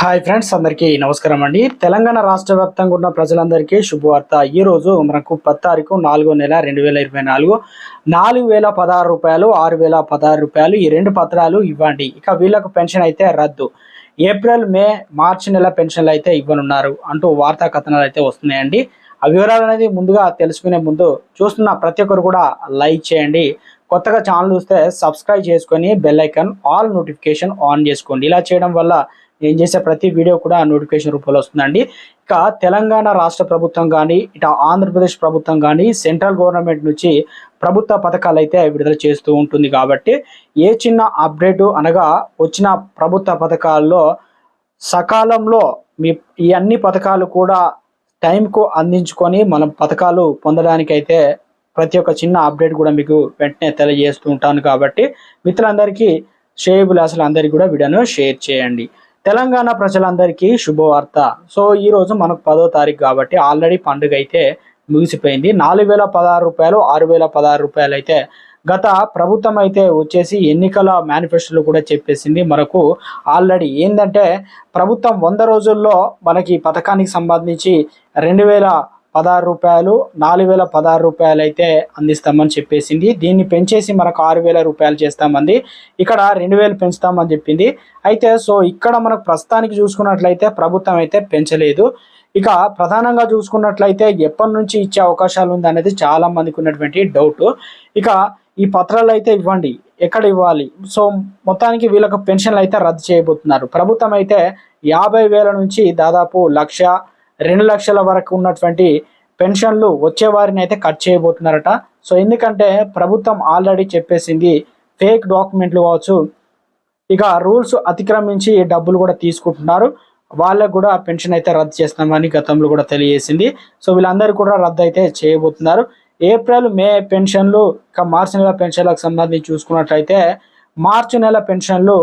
Hi friends అందరికీ నమస్కారం అండి. తెలంగాణ రాష్ట్ర వ్యాప్తంగా ఉన్న ప్రజలందరికీ శుభవార్త. ఈరోజు మనకు పది తారీఖు నాలుగో నెల రెండు వేల ఇరవై నాలుగు. నాలుగు వేల పదహారు రూపాయలు ఆరు వేల పదహారు రూపాయలు ఈ రెండు పత్రాలు ఇవ్వండి. ఇక వీళ్ళకు పెన్షన్ అయితే రద్దు. ఏప్రిల్ మే మార్చి నెల పెన్షన్లు అయితే ఇవ్వనున్నారు అంటూ వార్తా కథనాలు అయితే వస్తున్నాయండి. ఆ వివరాలు అనేది ముందుగా తెలుసుకునే ముందు చూస్తున్న ప్రతి ఒక్కరు కూడా లైక్ చేయండి. కొత్తగా ఛానల్ చూస్తే సబ్స్క్రైబ్ చేసుకొని bell icon all notification on చేసుకోండి. ఇలా చేయడం వల్ల నేను చేసే ప్రతి వీడియో కూడా నోటిఫికేషన్ రూపంలో వస్తుందండి. ఇక తెలంగాణ రాష్ట్ర ప్రభుత్వం కానీ ఇటు ఆంధ్రప్రదేశ్ ప్రభుత్వం కానీ సెంట్రల్ గవర్నమెంట్ నుంచి ప్రభుత్వ పథకాలు అయితే విడుదల చేస్తూ ఉంటుంది కాబట్టి ఏ చిన్న అప్డేటు అనగా వచ్చిన ప్రభుత్వ పథకాల్లో సకాలంలో మీ ఈ అన్ని పథకాలు కూడా టైంకు అందించుకొని మనం పథకాలు పొందడానికైతే ప్రతి ఒక్క చిన్న అప్డేట్ కూడా మీకు వెంటనే తెలియజేస్తూ ఉంటాను కాబట్టి మిత్రులందరికీ శ్రేయబులాసులు అందరికీ కూడా వీడియోను షేర్ చేయండి. తెలంగాణ ప్రజలందరికీ శుభవార్త. సో ఈరోజు మనకు పదో తారీఖు కాబట్టి ఆల్రెడీ పండుగ అయితే ముగిసిపోయింది. నాలుగు వేల పదహారు రూపాయలు ఆరు వేల పదహారు రూపాయలు అయితే గత ప్రభుత్వం అయితే వచ్చేసి ఎన్నికల మేనిఫెస్టోలో కూడా చెప్పేసింది. మనకు ఆల్రెడీ ఏంటంటే ప్రభుత్వం వంద రోజుల్లో మనకి ఈ పథకానికి సంబంధించి రెండు వేల పదహారు రూపాయలు నాలుగు వేల పదహారు రూపాయలు అయితే అందిస్తామని చెప్పేసింది. దీన్ని పెంచేసి మనకు ఆరు వేల రూపాయలు చేస్తామంది. ఇక్కడ రెండు వేలు పెంచుతామని చెప్పింది. అయితే సో ఇక్కడ మనకు ప్రస్తుతానికి చూసుకున్నట్లయితే ప్రభుత్వం అయితే పెంచలేదు. ఇక ప్రధానంగా చూసుకున్నట్లయితే ఎప్పటి నుంచి ఇచ్చే అవకాశాలు ఉంది అనేది చాలా మందికి ఉన్నటువంటి డౌట్. ఇక ఈ పత్రాలు అయితే ఇవ్వండి. ఎక్కడ ఇవ్వాలి? సో మొత్తానికి వీళ్ళకు పెన్షన్లు అయితే రద్దు చేయబోతున్నారు. ప్రభుత్వం అయితే యాభై వేల నుంచి దాదాపు లక్ష రెండు లక్షల వరకు ఉన్నటువంటి పెన్షన్లు వచ్చే వారిని అయితే కట్ చేయబోతున్నారట. సో ఎందుకంటే ప్రభుత్వం ఆల్రెడీ చెప్పేసింది ఫేక్ డాక్యుమెంట్లు కావచ్చు ఇక రూల్స్ అతిక్రమించి డబ్బులు కూడా తీసుకుంటున్నారు. వాళ్ళకు కూడా పెన్షన్ అయితే రద్దు చేస్తామని గతంలో కూడా తెలియజేసింది. సో వీళ్ళందరూ కూడా రద్దు అయితే చేయబోతున్నారు. ఏప్రిల్ మే పెన్షన్లు ఇక మార్చి నెల పెన్షన్లకు సంబంధించి చూసుకున్నట్లయితే మార్చి నెల పెన్షన్లు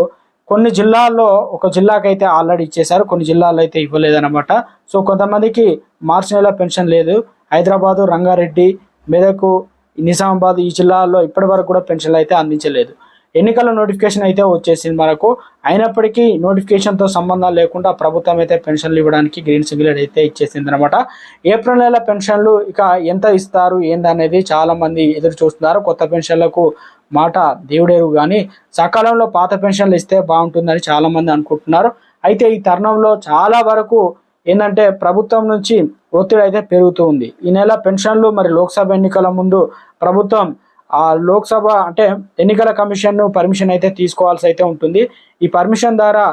కొన్ని జిల్లాల్లో ఒక జిల్లాకైతే ఆల్రెడీ ఇచ్చేశారు కొన్ని జిల్లాల్లో అయితే ఇవ్వలేదన్నమాట. సో కొంతమందికి మార్చి నెల పెన్షన్ లేదు. హైదరాబాదు రంగారెడ్డి మెదకు నిజామాబాద్ ఈ జిల్లాల్లో ఇప్పటి వరకు కూడా పెన్షన్లు అయితే అందించలేదు. ఎన్నికల నోటిఫికేషన్ అయితే వచ్చేసింది మనకు అయినప్పటికీ నోటిఫికేషన్తో సంబంధం లేకుండా ప్రభుత్వం అయితే పెన్షన్లు ఇవ్వడానికి గ్రీన్ సిగ్నల్ అయితే ఇచ్చేసింది అనమాట ఏప్రిల్ నెల పెన్షన్లు ఇక ఎంత ఇస్తారు ఏందనేది చాలామంది ఎదురు చూస్తున్నారు. కొత్త పెన్షన్లకు మాట దేవుడేరు కానీ సకాలంలో పాత పెన్షన్లు ఇస్తే బాగుంటుందని చాలామంది అనుకుంటున్నారు. అయితే ఈ తరుణంలో చాలా వరకు ఏంటంటే ప్రభుత్వం నుంచి ఒత్తిడి అయితే పెరుగుతూ ఉంది. ఈ నెల పెన్షన్లు మరి లోక్సభ ఎన్నికల ముందు ప్రభుత్వం ఆ లోక్సభ అంటే ఎన్నికల కమిషన్ పర్మిషన్ అయితే తీసుకోవాల్సి అయితే ఉంటుంది. ఈ పర్మిషన్ ద్వారా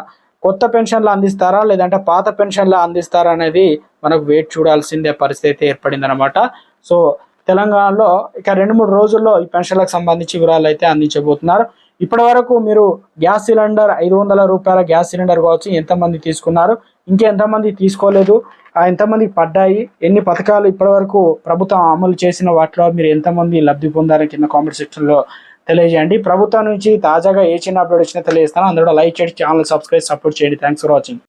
కొత్త పెన్షన్లు అందిస్తారా? లేదంటే పాత పెన్షన్లు అందిస్తారా అనేది మనకు వెయిట్ చూడాల్సిందే పరిస్థితి అయితే ఏర్పడిందనమాట సో తెలంగాణలో ఇక రెండు మూడు రోజుల్లో ఈ పెన్షన్లకు సంబంధించి వివరాలు అయితే అందించబోతున్నారు. ఇప్పటి వరకు మీరు గ్యాస్ సిలిండర్ ఐదు వందల రూపాయల గ్యాస్ సిలిండర్ కావచ్చు ఎంతమంది తీసుకున్నారు? ఇంకెంతమంది తీసుకోలేదు ఎంతమందికి పడ్డాయి ఎన్ని పథకాలు ఇప్పటివరకు ప్రభుత్వం అమలు చేసిన వాటిలో మీరు ఎంతమంది లబ్ధి పొందారని కింద కామెంట్ సెక్షన్లో తెలియజేయండి. ప్రభుత్వం నుంచి తాజాగా ఏ చిన్న అప్డేట్ వచ్చినా తెలియజేస్తాను. అందులో లైక్ చేయండి ఛానల్ సబ్స్క్రైబ్ సపోర్ట్ చేయండి. Thanks for watching